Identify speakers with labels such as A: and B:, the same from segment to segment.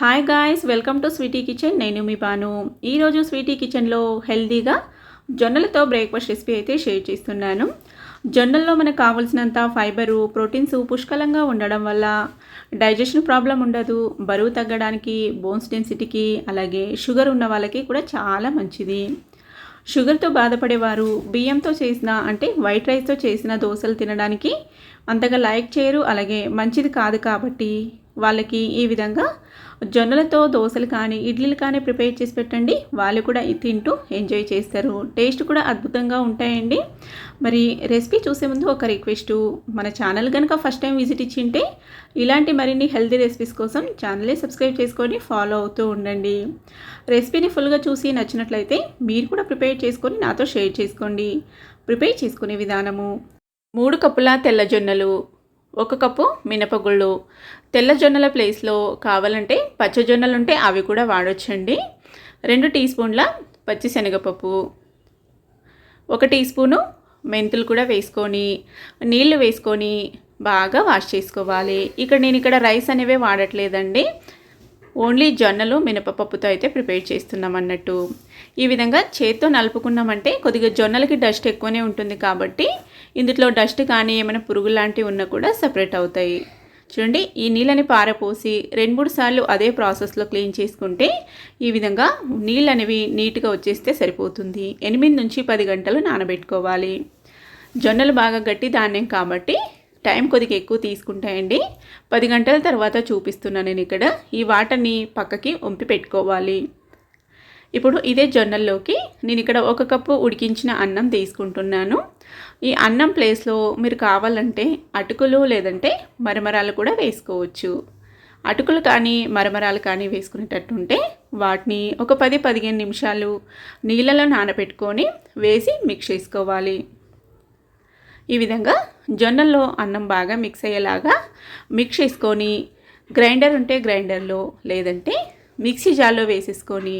A: Hi guys welcome to Sweety kitchen నేను మీ పాను ఈరోజు స్వీటీ కిచెన్లో హెల్తీగా జొన్నలతో బ్రేక్ఫాస్ట్ రెసిపీ అయితే షేర్ చేస్తున్నాను. జొన్నల్లో మనకు కావాల్సినంత ఫైబరు ప్రోటీన్స్ పుష్కలంగా ఉండడం వల్ల డైజెషన్ ప్రాబ్లం ఉండదు బరువు తగ్గడానికి బోన్స్ డెన్సిటీకి అలాగే షుగర్ ఉన్న వాళ్ళకి కూడా చాలా మంచిది. షుగర్తో బాధపడేవారు బియ్యంతో చేసిన అంటే వైట్ రైస్తో చేసిన దోశలు తినడానికి అంతగా లైక్ చేయరు అలాగే మంచిది కాదు కాబట్టి వాళ్ళకి ఈ విధంగా జొన్నలతో దోశలు కానీ ఇడ్లీలు కానీ ప్రిపేర్ చేసి పెట్టండి. వాళ్ళు కూడా తింటూ ఎంజాయ్ చేస్తారు. టేస్ట్ కూడా అద్భుతంగా ఉంటాయండి. మరి రెసిపీ చూసే ముందు ఒక రిక్వెస్ట్. మన ఛానల్ కనుక ఫస్ట్ టైం విజిట్ ఇచ్చింటే ఇలాంటి మరిన్ని హెల్తీ రెసిపీస్ కోసం ఛానల్ని సబ్స్క్రైబ్ చేసుకొని ఫాలో అవుతూ ఉండండి. రెసిపీని ఫుల్గా చూసి నచ్చినట్లయితే మీరు కూడా ప్రిపేర్ చేసుకొని నాతో షేర్ చేసుకోండి. ప్రిపేర్ చేసుకునే విధానము. మూడు కప్పుల తెల్ల జొన్నలు ఒక కప్పు మినపగుళ్ళు తెల్ల జొన్నల ప్లేస్లో కావాలంటే పచ్చజొన్నలు ఉంటే అవి కూడా వాడొచ్చండి. రెండు టీ స్పూన్ల పచ్చిశనగపప్పు ఒక టీ స్పూను మెంతులు కూడా వేసుకొని నీళ్ళు వేసుకొని బాగా వాష్ చేసుకోవాలి. ఇక్కడ నేను ఇక్కడ రైస్ అనేవి వాడట్లేదండి. ఓన్లీ జొన్నలు మినపపప్పుతో అయితే ప్రిపేర్ చేస్తున్నాం అన్నట్టు. ఈ విధంగా చేత్తో నలుపుకున్నామంటే కొద్దిగా జొన్నలకి డస్ట్ ఎక్కువనే ఉంటుంది కాబట్టి ఇందులో డస్ట్ కానీ ఏమైనా పురుగు లాంటివి ఉన్నా కూడా సపరేట్ అవుతాయి. చూడండి ఈ నీళ్ళని పారపోసి రెండు మూడు సార్లు అదే ప్రాసెస్లో క్లీన్ చేసుకుంటే ఈ విధంగా నీళ్ళు అనేవి నీట్గా వచ్చేస్తే సరిపోతుంది. ఎనిమిది నుంచి పది గంటలు నానబెట్టుకోవాలి. జొన్నలు బాగా గట్టి ధాన్యం కాబట్టి టైం కొద్దిగా ఎక్కువ తీసుకుంటాయండి. పది గంటల తర్వాత చూపిస్తున్నాను నేను ఇక్కడ. ఈ వాటర్ని పక్కకి వంపి పెట్టుకోవాలి. ఇప్పుడు ఇదే జొన్నల్లోకి నేను ఇక్కడ ఒక కప్పు ఉడికించిన అన్నం తీసుకుంటున్నాను. ఈ అన్నం ప్లేస్లో మీరు కావాలంటే అటుకులు లేదంటే మరమరాలు కూడా వేసుకోవచ్చు. అటుకులు కానీ మరమరాలు కానీ వేసుకునేటట్టుంటే వాటిని ఒక పది పదిహేను నిమిషాలు నీళ్ళలో నానబెట్టుకొని వేసి మిక్స్ చేసుకోవాలి. ఈ విధంగా జొన్నల్లో అన్నం బాగా మిక్స్ అయ్యేలాగా మిక్స్ చేసుకొని గ్రైండర్ ఉంటే గ్రైండర్లో లేదంటే మిక్సీ జార్లో వేసేసుకొని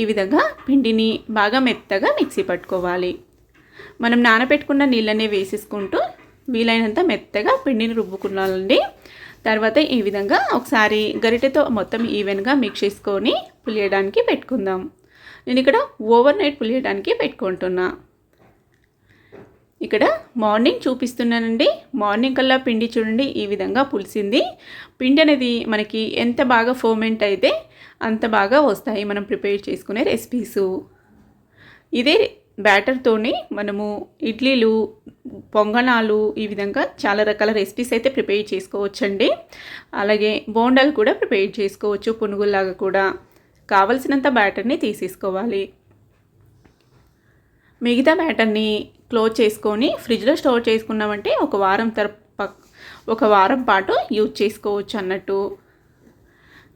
A: ఈ విధంగా పిండిని బాగా మెత్తగా మిక్సీ పట్టుకోవాలి. మనం నానబెట్టుకున్న నీళ్ళనే వేసేసుకుంటూ వీలైనంత మెత్తగా పిండిని రుబ్బుకున్నాలండి. తర్వాత ఈ విధంగా ఒకసారి గరిటెతో మొత్తం ఈవెన్గా మిక్స్ చేసుకొని పులియడానికి పెట్టుకుందాం. నేను ఇక్కడ ఓవర్ నైట్ పులియడానికి పెట్టుకుంటున్నాను ఇక్కడ మార్నింగ్ చూపిస్తున్నానండి. మార్నింగ్ కల్లా పిండి చూడండి ఈ విధంగా పులిసింది. పిండి అనేది మనకి ఎంత బాగా ఫోమెంట్ అయితే అంత బాగా వస్తాయి. మనం ప్రిపేర్ చేసుకునే రెసిపీసు ఇదే బ్యాటర్తోని మనము ఇడ్లీలు పొంగనాలు ఈ విధంగా చాలా రకాల రెసిపీస్ అయితే ప్రిపేర్ చేసుకోవచ్చండి. అలాగే బోండాలు కూడా ప్రిపేర్ చేసుకోవచ్చు పునుగుల్లాగా కూడా. కావలసినంత బ్యాటర్ని తీసేసుకోవాలి. మిగతా బ్యాటర్ని క్లోజ్ చేసుకొని ఫ్రిడ్జ్లో స్టోర్ చేసుకున్నామంటే ఒక వారం తర ఒక వారం పాటు యూజ్ చేసుకోవచ్చు అన్నట్టు.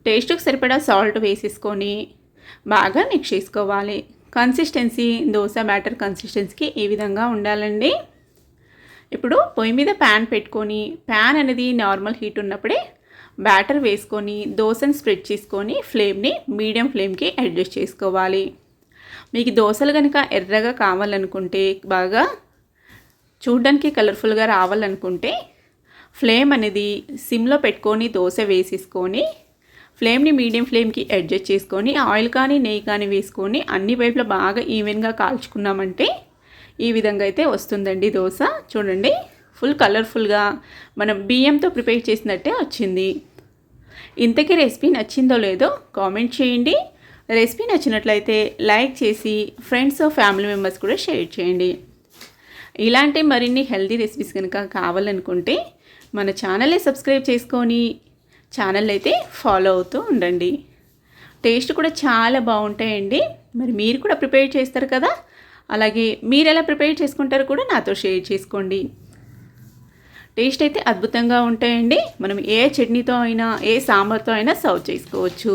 A: టేస్ట్కి సరిపడా సాల్ట్ వేసేసుకొని బాగా మిక్స్ చేసుకోవాలి. కన్సిస్టెన్సీ దోశ బ్యాటర్ కన్సిస్టెన్సీకి ఈ విధంగా ఉండాలండి. ఇప్పుడు పొయ్యి మీద ప్యాన్ పెట్టుకొని ప్యాన్ అనేది నార్మల్ హీట్ ఉన్నప్పుడే బ్యాటర్ వేసుకొని దోశని స్ప్రెడ్ చేసుకొని ఫ్లేమ్ని మీడియం ఫ్లేమ్కి అడ్జస్ట్ చేసుకోవాలి. మీకు దోశలు కనుక ఎర్రగా కావాలనుకుంటే బాగా చూడడానికి కలర్ఫుల్గా రావాలనుకుంటే ఫ్లేమ్ అనేది సిమ్లో పెట్టుకొని దోశ వేసేసుకొని ఫ్లేమ్ని మీడియం ఫ్లేమ్కి అడ్జస్ట్ చేసుకొని ఆయిల్ కానీ నెయ్యి కానీ వేసుకొని అన్ని వైపులా బాగా ఈవెన్గా కాల్చుకున్నామంటే ఈ విధంగా అయితే వస్తుందండి దోశ. చూడండి ఫుల్ కలర్ఫుల్గా మనం బియ్యంతో ప్రిపేర్ చేసినట్టే వచ్చింది. ఇంతకీ రెసిపీ నచ్చిందో లేదో కామెంట్ చేయండి. రెసిపీ నచ్చినట్లయితే లైక్ చేసి ఫ్రెండ్స్ ఫ్యామిలీ మెంబర్స్ కూడా షేర్ చేయండి. ఇలాంటి మరిన్ని హెల్తీ రెసిపీస్ కనుక కావాలనుకుంటే మన ఛానల్ని సబ్స్క్రైబ్ చేసుకొని ఛానల్ అయితే ఫాలో అవుతూ ఉండండి. టేస్ట్ కూడా చాలా బాగుంటాయండి. మరి మీరు కూడా ప్రిపేర్ చేస్తారు కదా? అలాగే మీరు ఎలా ప్రిపేర్ చేసుకుంటారో కూడా నాతో షేర్ చేసుకోండి. టేస్ట్ అయితే అద్భుతంగా ఉంటాయండి. మనం ఏ చట్నీతో అయినా ఏ సాంబార్తో అయినా సర్వ్ చేసుకోవచ్చు.